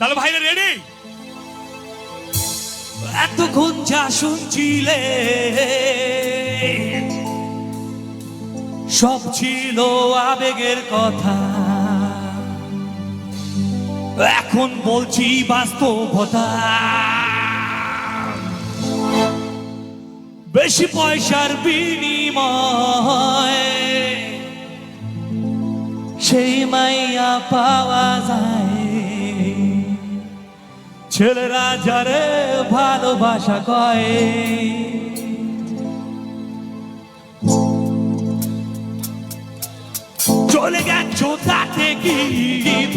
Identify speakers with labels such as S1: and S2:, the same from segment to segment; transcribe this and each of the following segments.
S1: তাহলে ভাইরা রেডি
S2: এতক্ষণ যা শুনছিলে, সব ছিল আবেগের কথা। এখন বলছি বাস্তবতা। বেশি পয়সার বিনিময় সেই মাইয়া পাওয়া যায়। ছেলেরা যারে ভালোবাসা কয়। চলে গেছো তাতে কি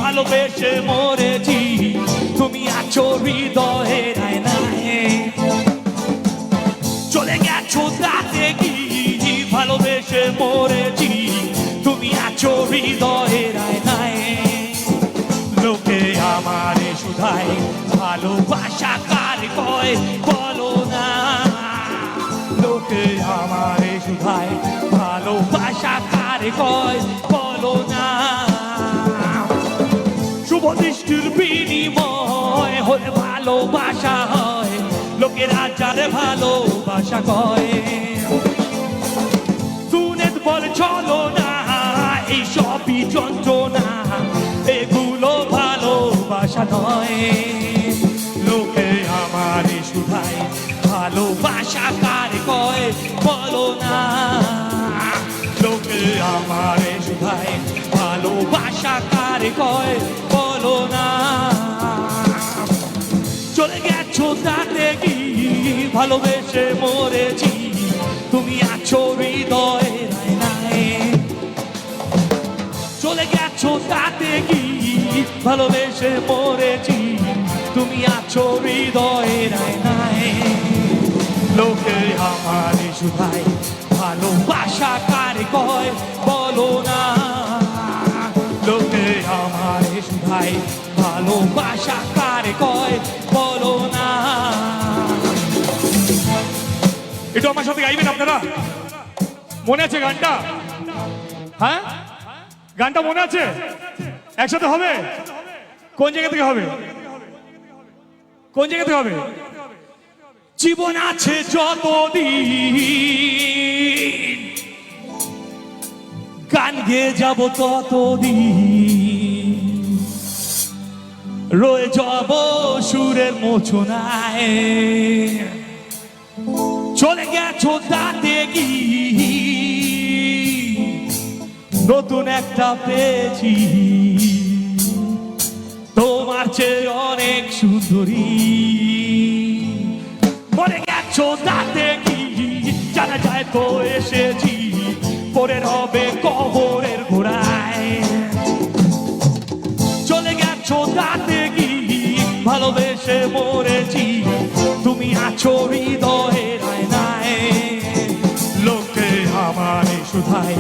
S2: ভালোবেসে মরেছি? তুমি আছো হৃদয়ের আয়নায় চলে গেছো তাতে কি ভালোবেসে মরেছি? তুমি আছো হৃদয়ের ভালোবাসা কার কয়, বলো না। লোকে আমারে শুধায় ভালোবাসা কার কয়, বলো না। শুভ দৃষ্টির বিনিময় হলে ভালোবাসা হয়, লোকেরা যারে ভালোবাসা কয়। সুনেত বল, চলো না এই সবই যন্ত্রণা, এগুলো ভালোবাসা নয়। কার কয়, বলো না। লোকে আমার শুধায় ভালোবাসা কার কয়, বলো না। চলে গেছো তাতে কি ভালোবেসে মরেছি? তুমি আছো আয়নায় চলে গেছো তাতে কি ভালোবেসে মরেছি? তুমি আছো হৃদয়ের আয়নায় লোকে আমার শুধায় ভালোবাসা কার কয়? বলো না। লোকে আমার শুধায় ভালোবাসা কার কয়? বলো না।
S1: একটু আমার সাথে গাইবেন আপনারা? মনে আছে গানটা? হ্যাঁ? গানটা মনে আছে? একসাথে হবে? কোন জায়গা থেকে হবে? কোন জায়গা থেকে হবে?
S2: জীবন আছে যতদিন। গান গেয়ে যাব ততদিন। রয়ে যাব সুরের মোচনায়। চলে গেছো তাতে কি? নতুন একটা পেয়েছি। তোমার চেয়ে অনেক সুন্দরী। জানা যায় তো এসেছি, পরের হবে কবরের ঘোড়ায় চলে গেছো তাতে কি? ভালোবেসে মরেছি, তুমি আছো হৃদয়ের আয়নায় লোকে আমার শুধায়